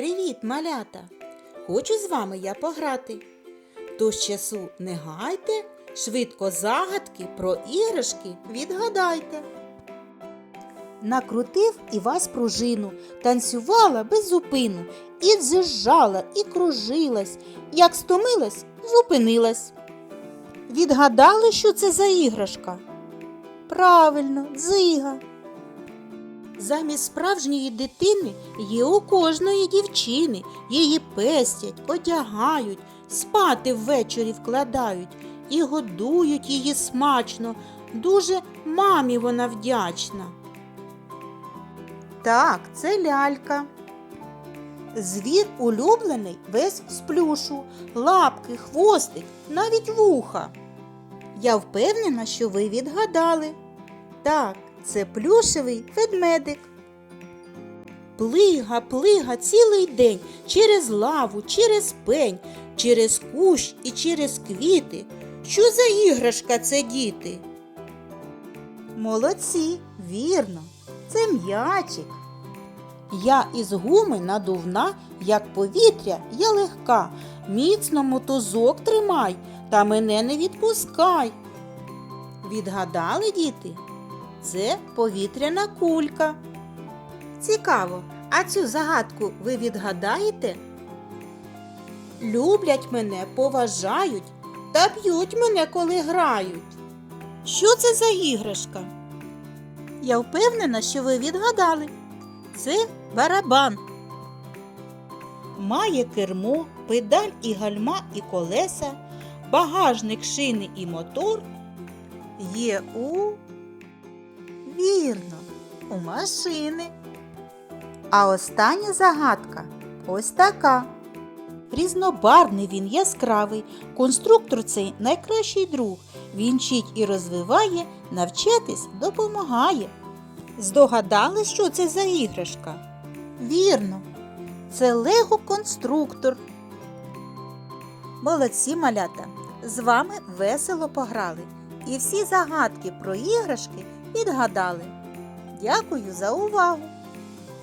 Привіт, малята! Хочу з вами я пограти. Тож часу не гайте, швидко загадки про іграшки відгадайте. Накрутив Івась пружину, танцювала без зупину, і дзижала, і кружилась, як стомилась, зупинилась. Відгадали, що це за іграшка? Правильно, дзига. Замість справжньої дитини є у кожної дівчини. Її пестять, одягають, спати ввечері вкладають і годують її смачно. Дуже мамі вона вдячна. Так, це лялька. Звір улюблений весь з плюшу, лапки, хвостик, навіть вуха. Я впевнена, що ви відгадали. Так, це плюшевий ведмедик. Плига, плига цілий день через лаву, через пень, через кущ і через квіти. Що за іграшка це діти? Молодці, вірно, це м'ячик. Я із гуми надувна, як повітря, я легка. Міцно мотузок тримай та мене не відпускай. Відгадали, діти? Це повітряна кулька. Цікаво, а цю загадку ви відгадаєте? Люблять мене, поважають та б'ють мене, коли грають. Що це за іграшка? Я впевнена, що ви відгадали. Це барабан. Має кермо, педаль і гальма і колеса, багажник шини і мотор. Є у Вірно, у машини. А остання загадка ось така. Різнобарвний він яскравий, конструктор цей найкращий друг. Він вчить і розвиває, навчатись допомагає. Здогадали, що це за іграшка? Вірно, це лего-конструктор. Молодці малята! З вами весело пограли і всі загадки про іграшки відгадали. Дякую за увагу!